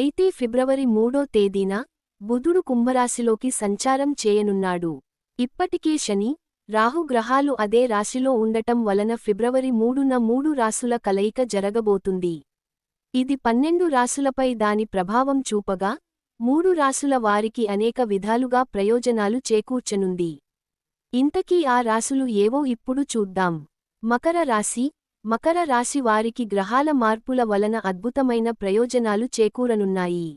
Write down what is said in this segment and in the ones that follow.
అయితే ఫిబ్రవరి మూడో తేదీన బుధుడు కుంభరాశిలోకి సంచారం చేయనున్నాడు. ఇప్పటికే శని రాహుగ్రహాలు అదే రాశిలో ఉండటం వలన ఫిబ్రవరి మూడున మూడు రాసుల కలయిక జరగబోతుంది. ఇది పన్నెండు రాసులపై దాని ప్రభావం చూపగా మూడు రాసుల వారికి అనేక విధాలుగా ప్రయోజనాలు చేకూర్చనుంది. ఇంతకీ ఆ రాసులు ఏవో ఇప్పుడు చూద్దాం. మకర రాశి మకర రాశి వారికి గ్రహాల మార్పుల వలన అద్భుతమైన ప్రయోజనాలు చేకూరనున్నాయి.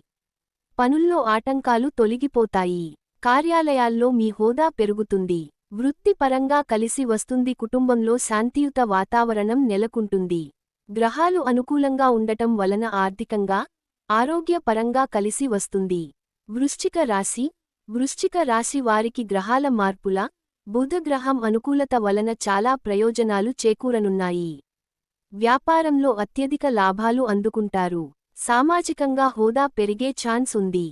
పనుల్లో ఆటంకాలు తొలగిపోతాయి. కార్యాలయాల్లో మీ హోదా పెరుగుతుంది. వృత్తిపరంగా కలిసి వస్తుంది. కుటుంబంలో శాంతియుత వాతావరణం నెలకుంటుంది. గ్రహాలు అనుకూలంగా ఉండటం వలన ఆర్థికంగా ఆరోగ్యపరంగా కలిసి వస్తుంది. వృశ్చిక రాశి వృశ్చిక రాశి వారికి గ్రహాల మార్పుల బుధగ్రహం అనుకూలత వలన చాలా ప్రయోజనాలు చేకూరనున్నాయి. వ్యాపారంలో అత్యధిక లాభాలు అందుకుంటారు. సామాజికంగా హోదా పెరిగే ఛాన్స్ ఉంది.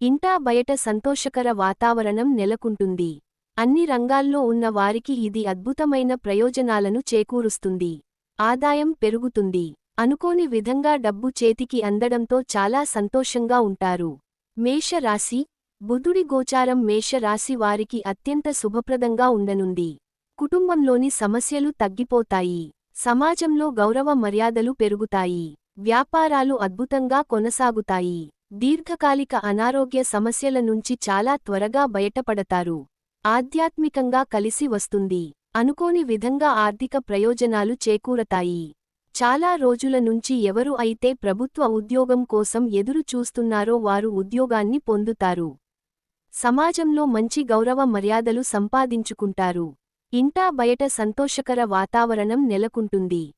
ఇంటా బయట సంతోషకర వాతావరణం నెలకుంటుంది. అన్ని రంగాల్లో ఉన్న వారికి ఇది అద్భుతమైన ప్రయోజనాలను చేకూరుస్తుంది. ఆదాయం పెరుగుతుంది. అనుకోని విధంగా డబ్బు చేతికి అందడంతో చాలా సంతోషంగా ఉంటారు. మేషరాశి బుధుడి గోచారం మేషరాశి వారికి అత్యంత శుభప్రదంగా ఉండనుంది. కుటుంబంలోని సమస్యలు తగ్గిపోతాయి. సమాజంలో గౌరవ మర్యాదలు పెరుగుతాయి. వ్యాపారాలు అద్భుతంగా కొనసాగుతాయి. దీర్ఘకాలిక అనారోగ్య సమస్యల నుంచి చాలా త్వరగా బయటపడతారు. ఆధ్యాత్మికంగా కలిసి వస్తుంది. అనుకోని విధంగా ఆర్థిక ప్రయోజనాలు చేకూరతాయి. చాలా రోజుల నుంచి ఎవరు అయితే ప్రభుత్వ ఉద్యోగం కోసం ఎదురు చూస్తున్నారో వారు ఉద్యోగాన్ని పొందుతారు. సమాజంలో మంచి గౌరవ మర్యాదలు సంపాదించుకుంటారు. ఇంటా బయట సంతోషకర వాతావరణం నెలకుంటుంది.